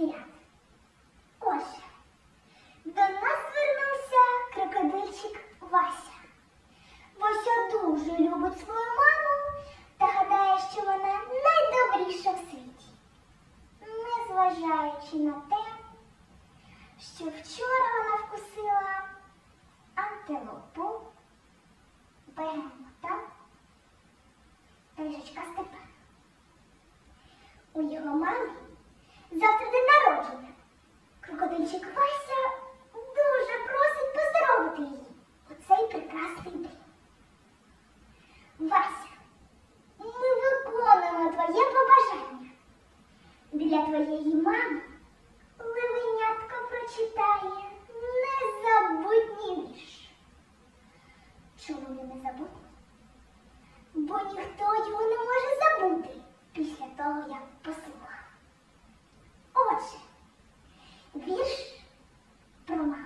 Yeah. прекрасний день. Вася, ми виконуємо твоє побажання. Біля твоєї мами левенятко прочитає незабутній вірш. Чому він не незабутній? Бо ніхто його не може забути після того, як послухав. Отже, вірш про маму.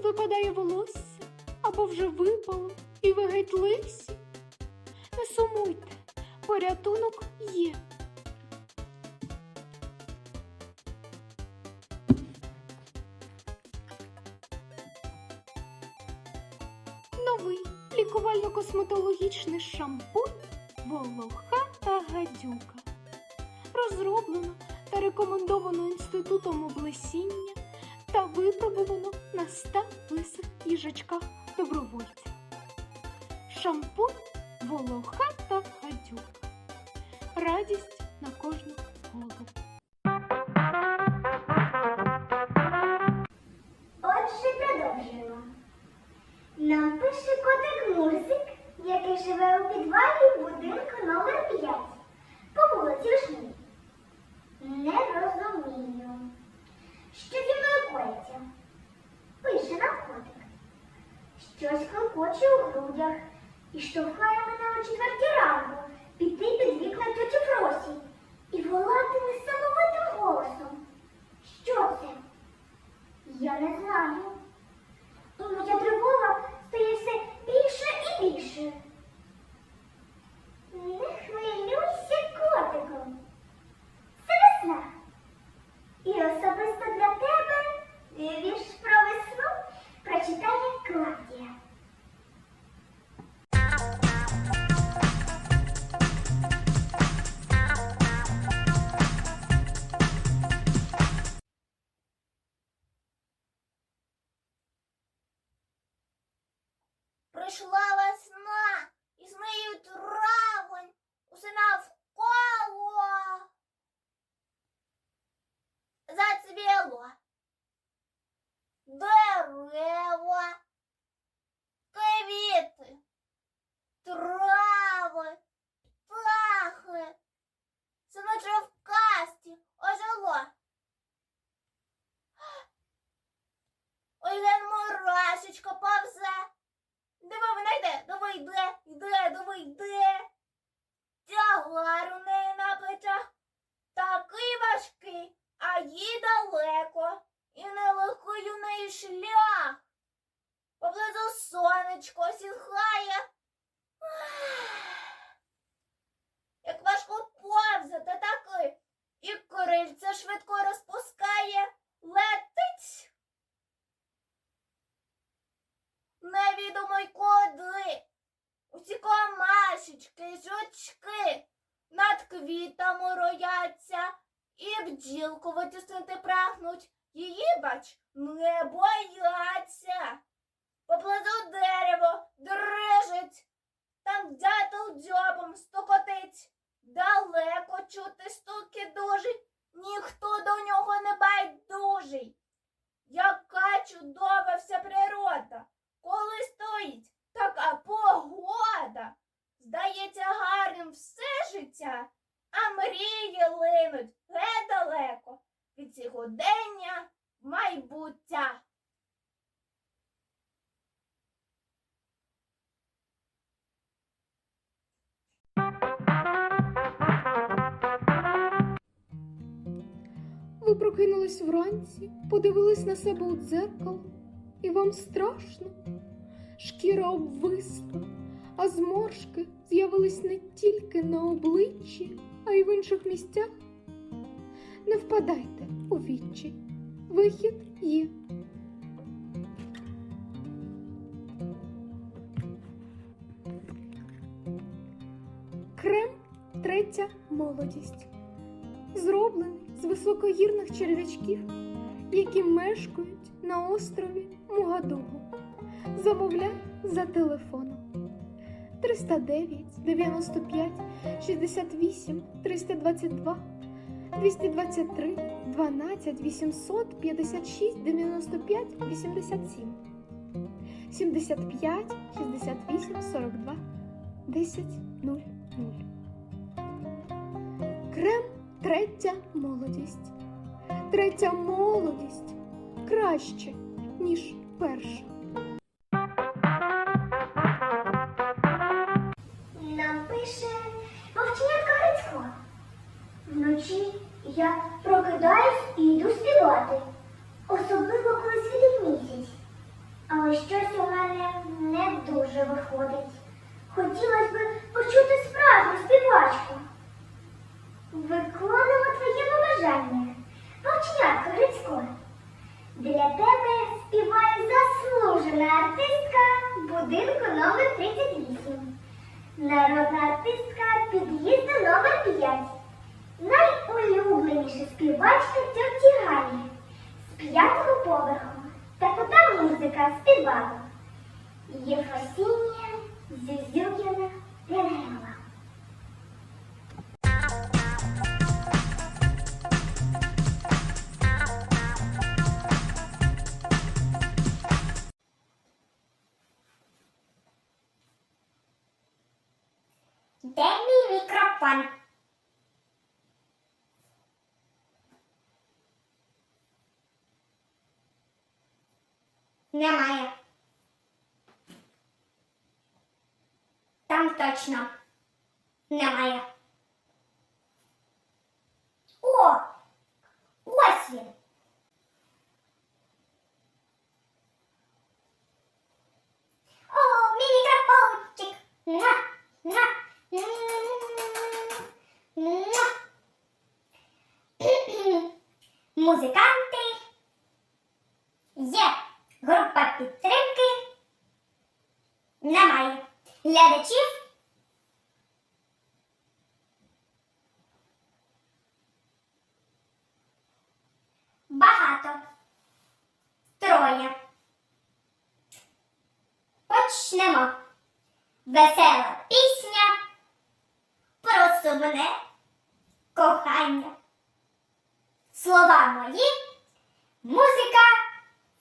Випадає волосся, або вже випало, і ви геть лисі. Не сумуйте, порятунок є. Новий лікувально-косметологічний шампунь Волохата гадюка. Розроблено та рекомендовано Інститутом облесіння та випробувано на ста лисих їжачках добровольців. Шампунь Волохата гадюка. Радість на кожну голову. Я не знаю. Сонечко сіхає. Як важко повзати такий, і крильця швидко розпускає, летить. невідомо й куди. Усі комашечки, жучки над квітами рояться і бджілку витіснити прагнуть. Її, бач, не бояться. Поблизу дерево дрижить, там дятел дзьобом стукотить. Далеко чути стуки прокинулись вранці, подивились на себе у дзеркало, і вам страшно. Шкіра обвисла, а зморшки з'явились не тільки на обличчі, а й в інших місцях. Не впадайте у відчай. Вихід є. Крем третя молодість. Зроблений з високогірних черв'ячків, які мешкають на острові Мугадугу. Замовляй за телефоном. 309 95 68 322 223 12 856 95 87 75 68 42 10 00 Крем третя молодість. Третя молодість краще, ніж перша. Нам пише вовченятка Грицько. Вночі я мій? Немає. Там точно немає. О! Ось він. О, мій мікрофончик. На, на. Муа. Музиканти. Є група підтримки. Немає. Глядачів. Багато. Троє. Почнемо. Весела пісня про сумне кохання. Слова мої, музика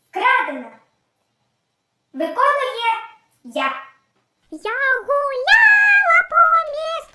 вкрадена. Виконує я. Я гуляла по містку,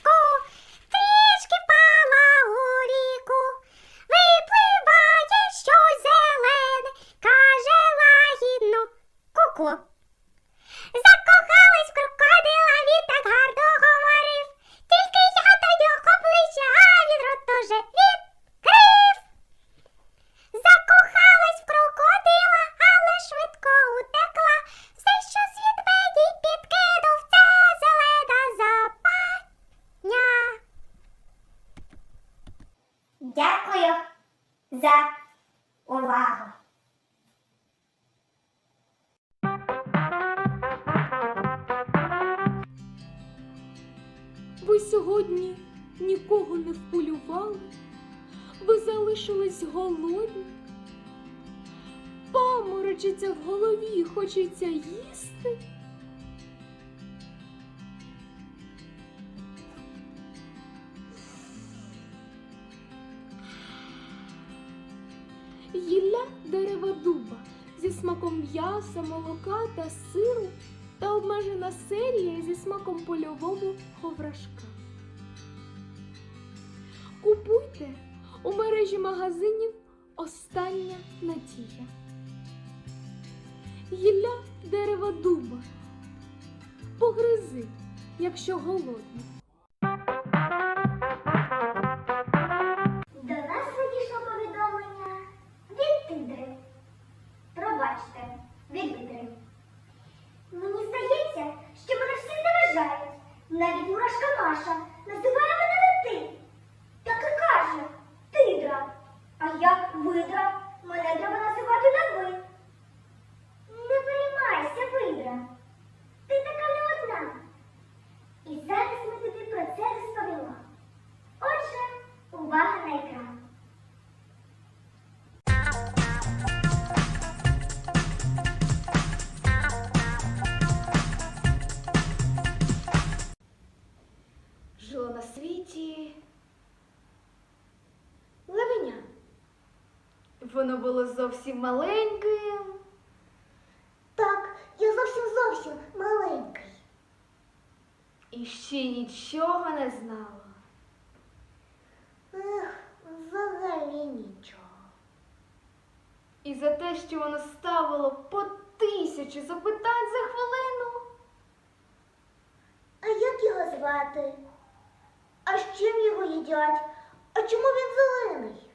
за увагу. Ви сьогодні нікого не вполювали, ви залишились голодні. Паморочиться в голові, хочеться їсти. М'яса, молока та сиру та обмежена серія зі смаком польового ховрашка. Купуйте у мережі магазинів остання надія. Гілля дерева дуба. Погризи, якщо голодний. Зовсім маленьким. Так, я зовсім зовсім маленький. І ще нічого не знала. Ех, взагалі нічого. І за те, що воно ставило по тисячі запитань за хвилину. А як його звати? А з чим його їдять? А чому він зелений?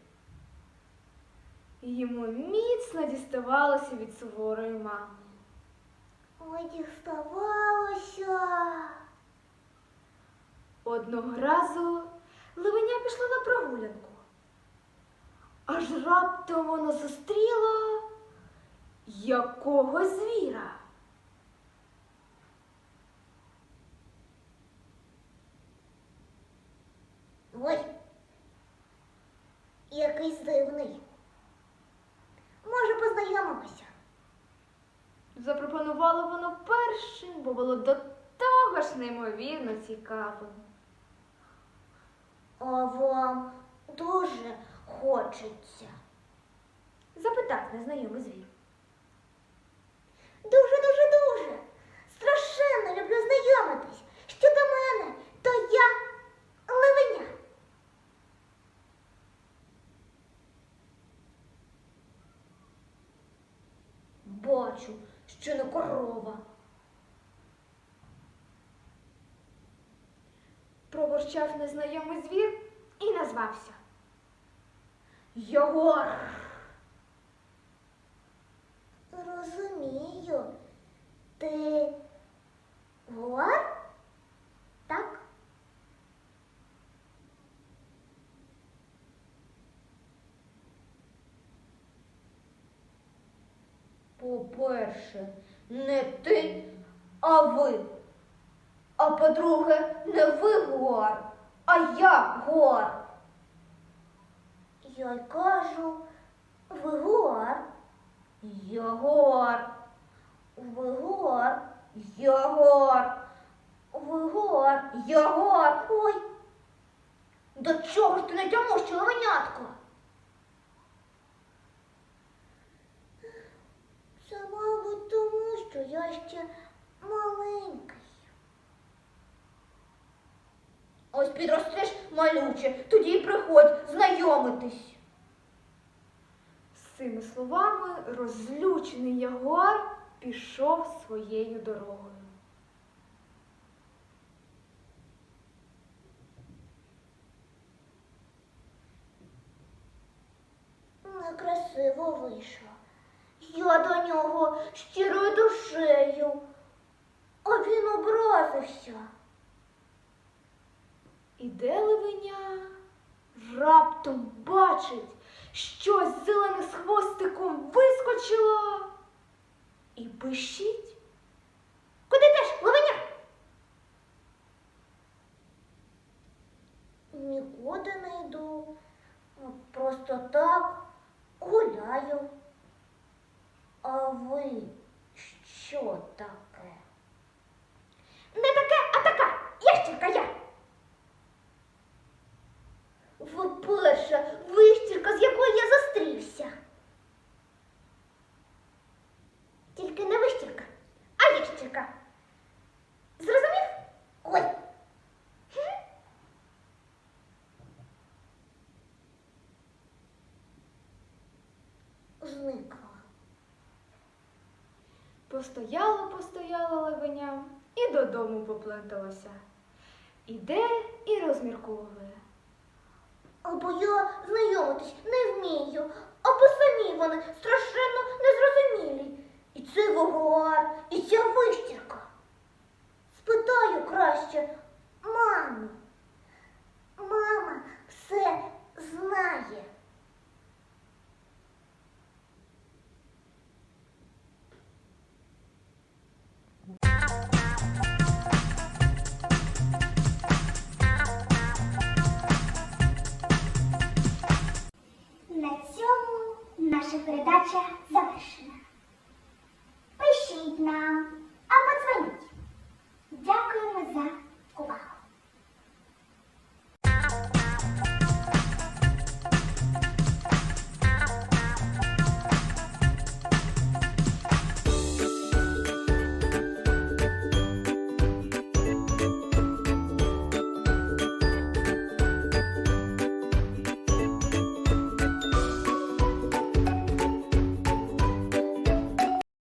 Йому міцно діставалося від суворої мами. Ой, діставалося. Одного разу Левеня пішла на прогулянку. Аж раптом воно зустріло якого звіра. Ой, якийсь дивний. Може, познайомимося? Запропонувало воно першим, бо було до того ж неймовірно цікавим. А вам дуже хочеться. Запитав незнайомий звір. Дуже, дуже, дуже. Страшенно люблю знайомитись. Що до мене, то я левеня. Бачу, що не корова. Проворчав незнайомий звір і назвався. Йогор. Розумію. Ти гор? Так? По-перше, не ти, а ви. А по-друге, не ви гор, а я гор. Я й кажу, ви гор, Єгор, ви гор, Єгор, ви гор. Єгор. Ой, До чого ж ти не тямуш, чоловенятко? це, мабуть, тому, що я ще маленький. Ось підростеш малюче, тоді й приходь знайомитись. З цими словами розлючений Ягуар пішов своєю дорогою. Некрасиво вийшло. Я до нього щирою душею, а він образився. Іде левеня, раптом бачить, щось зелене з хвостиком вискочило і пищить. Куди йдеш, левеня? Нікуди не йду. Просто так гуляю. А ви що таке? Не таке, а така, ящерка я. Ви перша вищірка, з якою я зустрівся. Тільки не вищірка, а ящірка. Зрозумів? Ой. Зникла. Постояла, постояла левеня і додому попленталася. Іде і розмірковує. Або я знайомитись не вмію, або самі вони страшенно незрозумілі. І це вогар, і ця вищірка. Спитаю краще мамі. Мама все знає.